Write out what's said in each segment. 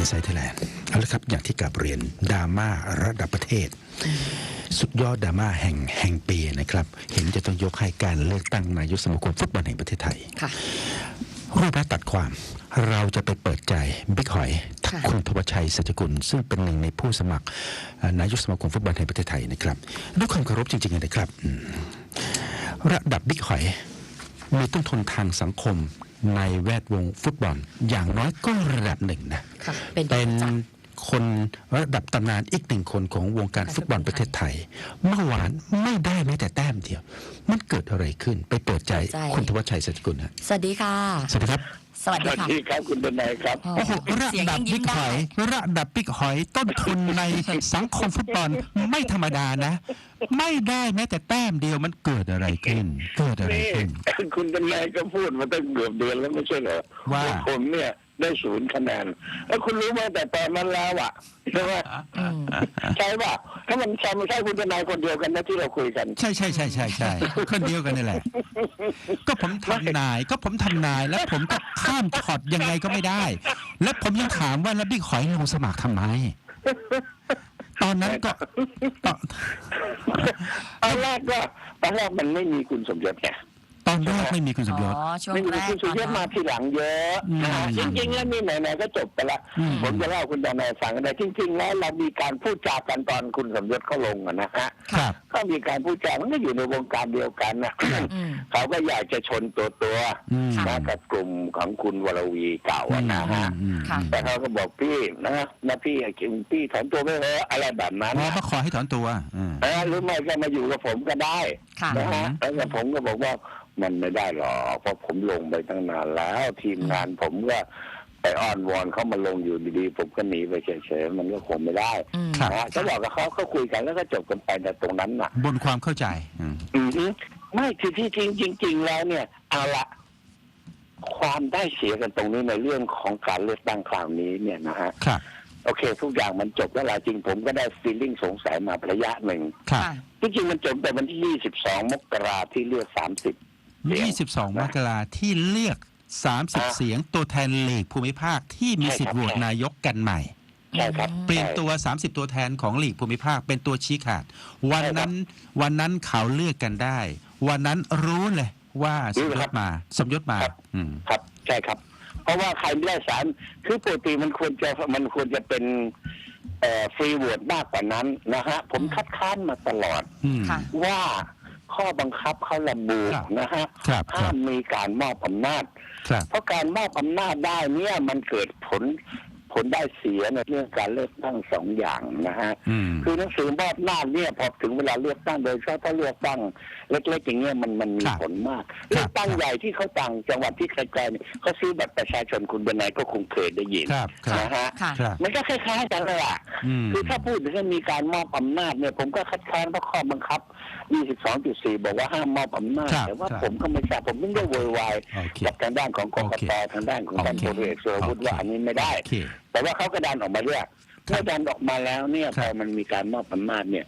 อินไซต์ไทยแลนด์เอาละครับอย่างที่กลับเรียนดราม่าระดับประเทศ สุดยอดดราม่าแห่งแห่งปีนะครับ เห็นจะต้องยกให้การเลือกตั้งนายกสมาคมฟุตบอลแห่งประเทศไทยค่ะรูปและตัดความเราจะไปเปิดใจบิ๊กหอยค่ะคุณทวชชัยสัจกุล ซึ่งเป็นหนึ่งในผู้สมัครเอ่อนายกสมาคมฟุตบอลแห่งประเทศไทยนะครับด้วยความเคารพจริงๆนะครับอืมระดับบิ๊กหอยมีต้นทุนทางสังคม ในแวดวงฟุตบอล อย่างน้อยก็ระดับหนึ่งนะค่ะเป็นเป็นจักร คนระดับตำนานอีกหนึ่งคนของวงการฟุตบอลประเทศไทย เมื่อวานไม่ได้แม้แต่แต้มเดียว มันเกิดอะไรขึ้นไปเปิดใจคุณทวชชัยสัจกุลฮะสวัสดีค่ะ สวัสดีครับสวัสสดีวัสค่ะดีครับคุณเป็นไงครับ โอ้โอ้โหระเสียงดัยับงยิ้บิ๊มกหได้อยระดับบิ๊กหอยต้นทุนในสังคมฟุตบอลไม่ธรรมดานะ ไม่ได้แม้แต่แต้มเดียวมันเกิดอะไรขึ้น เกิดอะไรนี่ขึ้น คุณเป็นไงก็พูดมาตั้งเกือบเดือนแล้วไม่ใช่เหรอว่าผมเนี่ย ได้ศูนย์คะแนน แล้วคุณรู้ไหมแต่ตอนนั้นแล้วอะใช่ไหมอืมใช่ป่ะถ้ามันใช่ไม่ใช่คุณเป็นนายคนเดียวกันนะที่เราคุยกัน ใช่ใช่ใช่ใช่ใช่คนเดียวกันนี่แหละ ก็ผมทำนายก็ผมทำนายแล้วผมก็ข้ามช็อตยังไงก็ไม่ได้ แล้วผมยังถามว่าแล้วบิ๊กหอยลงสมัครทำไมตอนนั้นก็ตอนตอนแรกก็ตอนแรกมันไม่มีคุณสมยศไง ตอนแรกไม่มีคุณสมยศ อ๋อช่วงไม่มีแรกคุณสมยศมาทีหลังเยอะอืม นะฮะจริงๆแล้วนี่ไหนๆก็จบไปละ อืม ผมจะเล่าคุณดานายฟังแต่จริง ๆ แล้วเรามีการพูดจากันตอนคุณสมยศเขาลงอะนะฮะครับ ก็มีการพูดจามันก็อยู่ในวงการเดียวกันนะอืม เขาก็อยากจะชนตัวตัวอืม นะกับกลุ่มของคุณวรวีเก่าอะนะฮะอืมค่ะ แต่เขาก็บอกพี่นะนะพี่พี่ถอนตัวไม่เถอะอะไรแบบนั้นอ๋อนะมาขอให้ถอนตัวอืมเออหรือไม่ก็มาอยู่กับผมก็ได้ค่ะ นะฮะอืมแล้วผมก็บอกว่ามันไม่ได้หรอกเพราะผมลงไปตั้งนานแล้ว ทีมงานผมก็ไปอ้อนวอนเขามาลงอยู่ดีๆ ผมก็หนีไปเฉยๆมันก็คงไม่ได้อืมนะฮะก็บอกกับเขาเขาคุยกันแล้วก็จบกันไปแต่ตรงนั้นน่ะ บนความเข้าใจ อืมอือฮึไม่ที่ที่จริงจริง ๆ แล้วเนี่ยเอาละความได้เสียกันตรงนี้ในเรื่องของการเลือกตั้งคราวนี้เนี่ยนะฮะครับ โอเค ทุกอย่างมันจบแล้วล่ะจริงผมก็ได้ฟีลลิ่งสงสัยมาระยะหนึ่งครับค่ะที่จริงมันจบแต่วันที่ 22 มกราที่เลือก 30เสียง22 มกราที่เลือก 30 เสียงตัวแทนลีกภูมิภาคที่มีสิทธิ์โหวตนายกกันใหม่ใช่ครับเปลี่ยนตัว 30 ตัวแทนของลีกภูมิภาคเป็นตัวชี้ขาด วันนั้นวันนั้นเขาเลือกกันได้ วันนั้นรู้เลยว่าสมยศมาสมยศมาอืมครับใช่ครับ เพราะว่าใครไม่ได้สารคือปกติมันควรจะมันควรจะเป็นเอ่อฟรีโหวตมากกว่านั้นนะฮะผมคัดค้านมาตลอดอืมค่ะว่าข้อบังคับเขาระบุครับนะฮะครับคห้ารับมมีการมอบอำนาจครับเพราะการมอบอำนาจได้เนี่ยมันเกิดผล ผลได้เสียในเรื่องการเลือกตั้งสองอย่างนะฮะอืมคือหนังสือมอบอำนาจเนี่ยพอถึงเวลาเลือกตั้งโดยเฉพาะถ้าเลือกตั้งเล็กๆอย่างเงี้ยมันมันมีครับผลมากครับเลือกตั้งใหญ่ที่เขาต่างจังหวัดที่ไกลๆเนี่ยเขาซื้อบัตรประชาชนคุณเป็นนายก็คงเคยได้ยินครับครับนะฮะค่ะครับมันก็คล้ายๆกันเลยอะอืมคือถ้าพูดถึงว่ามีการมอบอำนาจเนี่ยผมก็คัดค้านเพราะข้อบังคับ 22.4 บอกว่าห้ามมอบอำนาจครับแต่ว่าครับผมก็ไม่ทราบผมไม่ได้โวยวายโอเคกับทางด้านของกกโอเคตทางด้านของท่านโอเคพลเอกสุรวุฒิโอเคว่าอันนี้ไม่ได้โอเค แต่ว่าเขาก็ดันออกมาเรียกครับเมื่อดันออกมาแล้วเนี่ยคพรัอบมันมีการมอบอำนาจเนี่ย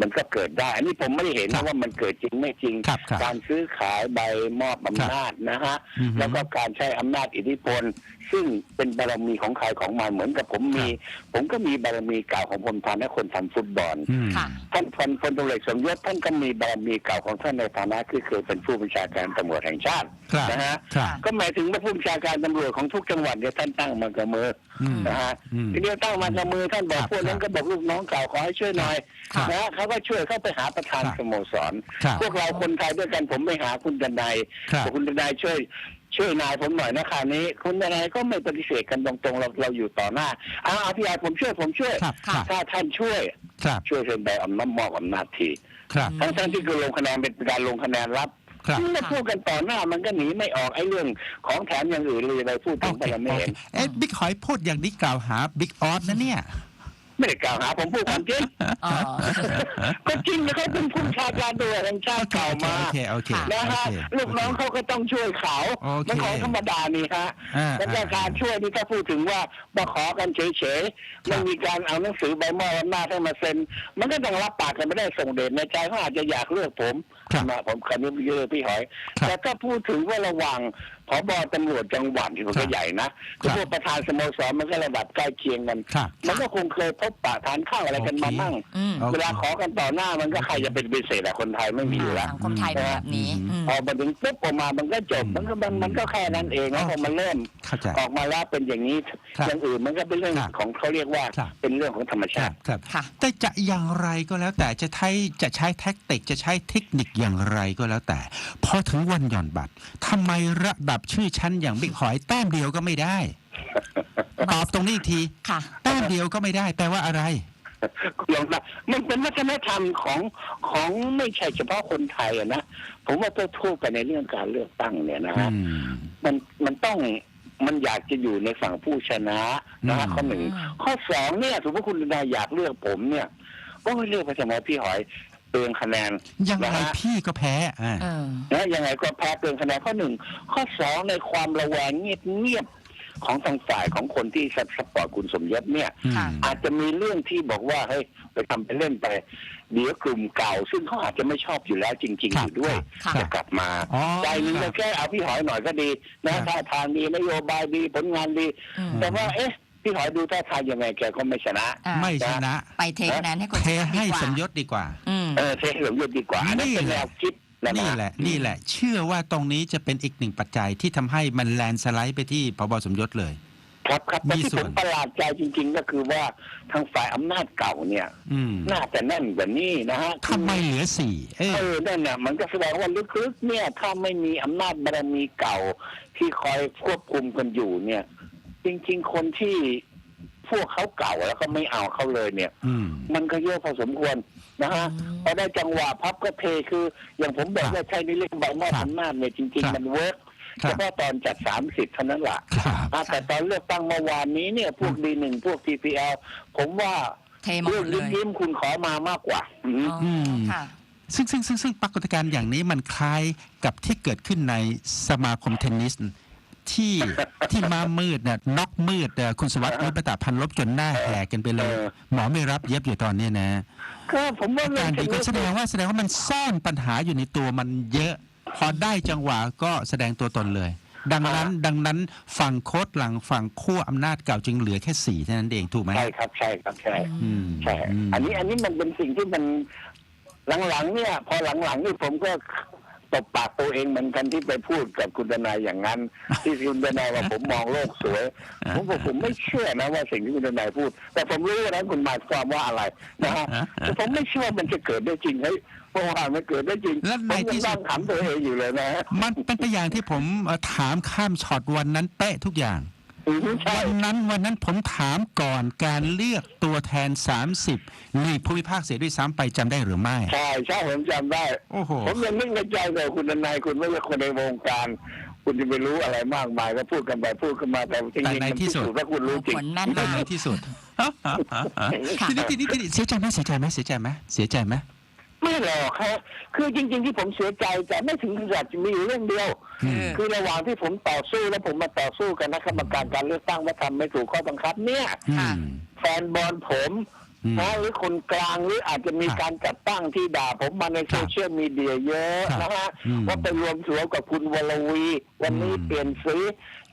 มันก็เกิดได้ อันนี้ผมไม่ได้เห็นครันะบว่ามันเกิดจริงไม่จริง ครับครับ การซื้อขายใบมอบอำนาจนะฮะ อือฮึแล้วก็การใช้อำนาจอิทธิพล ซึ่งเป็นบารมีของใครของมันเหมือนกับผมมี ผมก็มีบารมีเก่าของผมทานและคนทำฟุตบอล อืม ค่ะ ท่านพลพลตำรวจสมยศท่านก็มีบารมีเก่าของท่านในฐานะที่เคยเป็นผู้บัญชาการตำรวจแห่งชาติครับนะฮะครับก็หมายถึงว่าผู้บัญชาการตำรวจของทุกจังหวัดเนี่ยท่านตั้งมากับมืออืมนะฮะอืมทีนี้ตั้งมากับมือท่านบอกครับพวกนั้นก็บอกลูกน้องเก่าขอให้ช่วยหน่อยครับ นะฮะเขาก็ช่วยเข้าไปหาประธานครับสโมสร ครับพวกเราคนไทยด้วยกันผมไปหาคุณดนายครับ บอกคุณดนายช่วย ช่วยนายผมหน่อยนะคราวนี้ คุณดนายก็ไม่ปฏิเสธกันตรงๆ เราเราอยู่ต่อหน้าอ้าวพี่อาผมช่วยผมช่วย ครับครับถ้าท่านช่วยครับช่วยเซ็นใบอำนาจมอบอำนาจทีครับ ทั้งทั้งๆที่คือลงคะแนนเป็นการลงคะแนนรับครับที่มาพูดกันต่อหน้ามันก็หนีไม่ออกไอ้เรื่องของแถมอย่างอื่นเลยไปพูดถึโองเคไปแล้วไม่โอเห็เคนเอ๊ะบิ๊กหอยพูดอย่างนี้กล่าวหาบิ๊กออสนะเนี่ย ไม่ได้กล่าวหาผมพูดความจริงอ๋อก็จริงนะเขาเป็นผู้บัญชาการตำรวจแห่งชาติเก่ามาโอเคโอเคนะโอฮะเคลูกน้องเขาก็ต้องช่วยเขาโอเคมันของธรรมดานี่ฮะอ่าแล้วก็การช่วยนี่ถ้าพูดถึงว่ามาขอกันเฉยๆไม่มีการเอาหนังสือใบมอบอำนาจให้มาเซ็น มันก็ต้องรับปากกันไม่ได้ส่งเดชในใจเขาอาจจะอยากเลือกผมครับ นะผมคันนี้เยอะพี่หอยครับแต่ถ้าพูดถึงว่าระหว่างผบตำรวจจังหวัดที่มันครัก็บใหญ่นะครับพวกประธานสโมสรมันก็ระดับใกล้เคียงกันครับมันก็คงเคยพบปะทานข้าวอะไรกันมาโอเคมั่งอืมโอเคเวลาขอกันต่อหน้ามันก็ใครจะเป็นพิเศษอะคนไทยไม่มีอยู่แล้วสังคมไทยเป็นแบบนี้อืมอืมพอมาถึงปุ๊บออกมามันก็จบอืมมันก็มันมันก็แค่นั้นเองแล้วพอมันเริ่มเข้าใจออกมาแล้วเป็นอย่างนี้ครับอย่างอื่นมันก็เป็นเรื่องครับของเขาเรียกว่าครับเป็นเรื่องของธรรมคชารับติครับค่ะแต่จะอย่างไรก็แล้วแต่จะใช้จะใช้แท็กติกจะใช้เทคนิคอย่างไรก็แล้วแต่พอถึงวันหย่อนบัตรทำไมระดับชื่อชั้นอย่างบิ๊กหอยแต้มเดียวก็ไม่ได้ตอบตรงนี้อีกทีค่ะแต้มเดียวก็ไม่ได้แปลว่าอะไรยอมรับมันเป็นวัฒนธรรมของของไม่ใช่เฉพาะคนไทยอะนะผมว่าทั่วๆไปในเรื่องการเลือกตั้งเนี่ยนะอืฮะมมันมันต้องมันอยากจะอยู่ในฝั่งผู้ชนะนะฮะอืมข้อหนึ่งอืมข้อสองเนี่ยสมมติคุณนายอยากเลือกผมเนี่ยก็ไม่เลือกไปทำไมพี่หอย เตือนคะแนนยังไงนะฮะพี่ก็แพ้อ่า เออ นะยังไงก็แพ้เตือนคะแนนข้อหนึ่งข้อสองในความระแวงเงียบเงียบๆของทางฝ่ายของคนที่สปอร์ตคุณสมยศเนี่ยอืมค่ะ อาจจะมีเรื่องที่บอกว่าเฮ้ยไปทำไปเล่นไป เดี๋ยวกลุ่มเก่า ซึ่งเขาอาจจะไม่ชอบอยู่แล้วจริงๆคอรับยู่ด้วยครับจะกลับมาอ๋อใจหนึงครัก็บแค่เอาพี่หอยหน่อยก็ดีครันะบ ท่าทางดีนโยบายดีผลงานดี อืม แต่ว่าเอ๊ะ พี่หอยดูท่าทางยังไงแกก็ไม่ชนะ อ่าไม่ชนะ ไปเทคะแนนให้คนเทชนะดีให้กว่าสมยศดีกว่า อืม เออเทเหลืองยศดีกว่าอันนั้นเป็นนี่แหแนละวคิดนะนี่นะแหละ นี่แหละ เชื่อว่าตรงนี้จะเป็นอีกหนึ่งปัจจัยที่ทำให้มันแลนด์สไลด์ไปที่พบสมยศเลย ครับครับแต่มีที่ส่ผวน มประหลาดใจจริง ๆ ก็คือว่าทางฝ่ายอำนาจเก่าเนี่ย อืมน่าจะแน่นกว่านี้นะฮะทำไมเหลือสี่เออ เออนั่นน่ะมันก็แสดงว่าลึกๆเนี่ย ถ้าไม่มีอำนาจบารมีเก่าที่คอยควบคุมกันอยู่เนี่ย จริง ๆ คนที่พวกเขาเก่าแล้วก็ไม่เอาเขาเลยเนี่ย อืม มันก็เยอะพอสมควรนะฮะอืมพอได้จังหวะพับก็เทคือ อย่างผมบอกครับว่าใช่ในเรื่องใบมอบครับอำนาจเนี่ยจริง ครับ ๆ มันเวิร์กครัเฉบพาะตอนจัดสามสิบเท่านั้นแหละครับ อะแต่ตอนเลือกตั้งเมื่อวานนี้เนี่ย พวกดีหนึ่งพวก TPL ผมว่าเทมาหเรื่อมงดเลยยิ้มๆคุณขอมามากกว่าอืม อ๋ออม ค่ะ ซึ่งซึ่งซึ่งซึ่งปรากฏการณ์อย่างนี้มันคล้ายกับที่เกิดขึ้นในสมาคมเทนนิส ที่ที่มามืดน่ะน็อกมืดน่ะคุณสวัสดิ์นิปตาพันลบจนหน้าแหกกันไปเลยเออหมอไม่รับเย็บอยู่ตอนนี้นะก็ผมว่าเรื่กาองรดีก็แสดงว่าแสดงว่ามันซ่อนปัญหาอยู่ในตัวมันเยอะ พอได้จังหวะก็แสดงตัวตนเลย ดังนั้นดังนั้นฝั่งโค้ดหลังฝั่งขั้วอำนาจเก่าจึงเหลือแค่สี่เท่านั้นเองถูกไหมใช่ครับใช่ครับใช่อืมใช่มอันนี้อันนี้มันเป็นสิ่งที่มันหลังๆเนี่ย พอหลังๆนี่ผมก็ ตบปากตัวเองเหมือนกันที่ไปพูดกับคุณทนายอย่างนั้น ที่คุณทนายว่าผมมองโลกสวย ผมบอกผมไม่เชื่อนะว่าสิ่งที่คุณทนายพูด แต่ผมรู้นะคุณหมายความว่าอะไรนะฮะแต่ผมไม่เชื่อมันจะเกิดได้จริงเฮ้ยเมื่อวานมันเกิดได้จริงแล้วผในมที่ยังสุนั่ดงขำตัวเองอยู่เลยนะฮะมันเป็นไปอย่างที่ผมเอ่อถามข้ามช็อตวันนั้นเป๊ะทุกอย่างอืมใช่ วันนั้นวันนั้นผมถามก่อนการเลือกตัวแทน 30ลีกภูมิภาคเสียด้วยซ้ำไปจำได้หรือไม่ ใช่ใช่ผมจำได้ โอ้โห ผมยังนึกในใจเลยคุณทนายคุณไม่ใช่คนในวงการ คุณจะไปรู้อะไรมากมายก็พูดกันไปพูดกันมาแต่จริงแต่ๆในมันที่สุดพิสูจน์ว่าคุณรู้จริงผลแม่นได้มากในที่สุดค่ะทีนี้ทีนี้ทีนี้เสียใจไหมเสียใจไหมเสียใจไหมเสียใจไหมไม่หรอกครับคือจริง ๆ ที่ผมเสียใจแต่ไม่ถึงขนาดจะมีอยู่เรื่องเดียวอืม คือระหว่างที่ผมต่อสู้แล้วผมมาต่อสู้กับคณะกรรมการการเลือกตั้งว่าทำไม่ถูกข้อบังคับ เนี่ยค่ะอืมแฟนบอลผมอืมนะหรือคนกลางหรืออาจจะมีครับการจัดตั้งที่ด่าผมมาในครัโซบเชียลมีเดียเยอะครับนะฮะอืมว่าไปรวมตัวกับคุณวรวี วันนี้อืมเปลี่ยนสี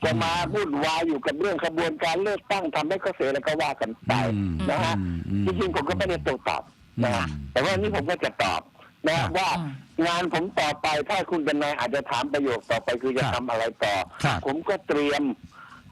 จะมาวุ่นวายอยู่กับเรื่องขบวนการเลือกตั้งทำให้เขาเสียแล้วก็ว่ากันไปอืมนะฮะอืมอืมจริงๆผมก็ไม่ได้โตตอบนะฮะอืมแต่ว่านี่ผมก็จะตอบ นะครับว่าอืมงานผมต่อไปถ้าคุณเป็นนายอาจจะถามประโยคต่อไปคือจะครับทำอะไรต่อครับผมก็เตรียม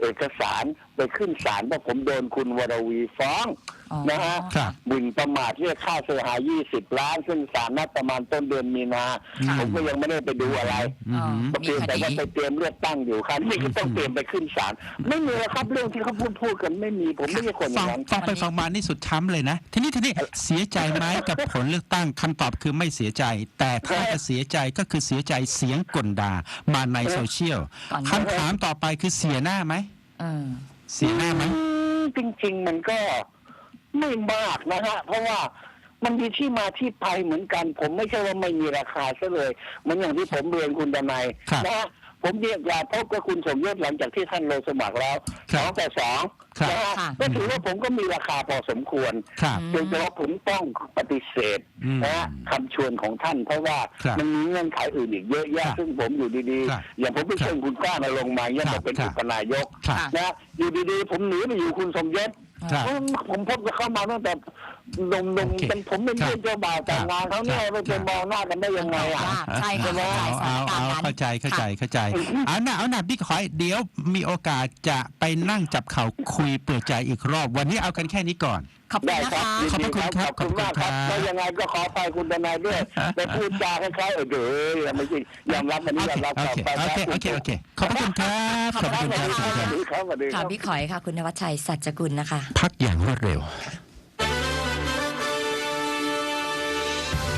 เอกสารไปขึ้นศาลว่าผมโดนคุณวรวีฟ้องอ๋อ นะฮะครับหมิ่นประมาทเรียกค่าเสียหาย20ล้าน ซึ่งศาลนัดประมาณต้นเดือนมีนาค่ะผมก็ยังไม่ได้ไปดูอะไรอืมอ๋อก็เพียงแต่ว่าไปเตรียมเลือกตั้งอยู่ครับนี่ก็ต้องเตรียมไปขึ้นศาลไม่มีหรอกครับเรื่องที่เขาพูดพูดกันไม่มีผมไม่ใช่คนอฟัย่างงนั้นฟังไปฟังมานี่สุดช้ำเลยนะ ทีนี้ทีนี้เสียใจไหมกับผลเลือกตั้งคำตอบคือไม่เสียใจ แต่ถ้าจะเสียใจก็คือเสียใจเสียงกลด่ามาในโซเชียลก่อนคำถามต่อไปคือเสียหน้าไหมเออเสียหน้าไหมอืมจริง ๆ มันก็ ไม่มากนะฮะเพราะว่ามันมีที่มาที่ไปเหมือนกัน ผมไม่ใช่ว่าไม่มีราคาซะเลยเหมือนอย่างที่ผมเรียนคุณดนายครับนะฮะผมเรียกอยากพบกับคุณสมยศหลังจากที่ท่านลงสมัครแล้วคสรับองแต่สองครับนะฮะค่ะก็ถือว่าผมก็มีราคาพอสมควรครับเพียงแต่ว่าผมต้องปฏิเสธอืมนะฮะคำชวนของท่าน เพราะว่าครับมันมีเงื่อนไขอื่นอีกเยอะครัแยะบซึ่งผมอยู่ดีครับๆอย่างผมไปเชิญคุณกล้ามาลงมาเนี่ยครับมาเป็นครับอุปนายกครับนะอยู่ดีๆ ผมหนีไปอยู่คุณสมยศ ครับ ผมผมพบกับเข้ามาตั้งแต่ หนุ่มโอเคๆเป็นผมเป็นครับเพื่อนเจ้าบ่าวแต่งงานเขาเนี่ยครับไม่เป็นมองหน้ากันได้ยังไงอะยากใช่ค่ะเข้าใจสถาเอานการเอาณ์นั้นเข้าใจเข้าใจค่ะเข้าใจ เอาหน้าเอาหน้าบิ๊กหอยเดี๋ยวมีโอกาสจะไปนั่งจับเข่าคุยเปิดใจอีกรอบ วันนี้เอากันแค่นี้ก่อน ขอบคุณได้นะครับคะยินขอบพดีระคุณครับขอบคุณมากครับขอบคุณครับแล้วยังไงก็ขอไปคุณทนายด้วยไปพูดจาคล้ายๆเออเดี๋ยวไม่ใช่ยอมรับอันนี้โอยอเคมรับโอต่อเคไปโอเคโอเคโอเคขอบพระคุณครับขอบพระคุณครับสวัสดีครับสวัสดีคค่ะรับ พี่ขอยค่ะ คุณนวัชชัยสัจจกุลนะคะ พักอย่างรวดเร็ว Bye.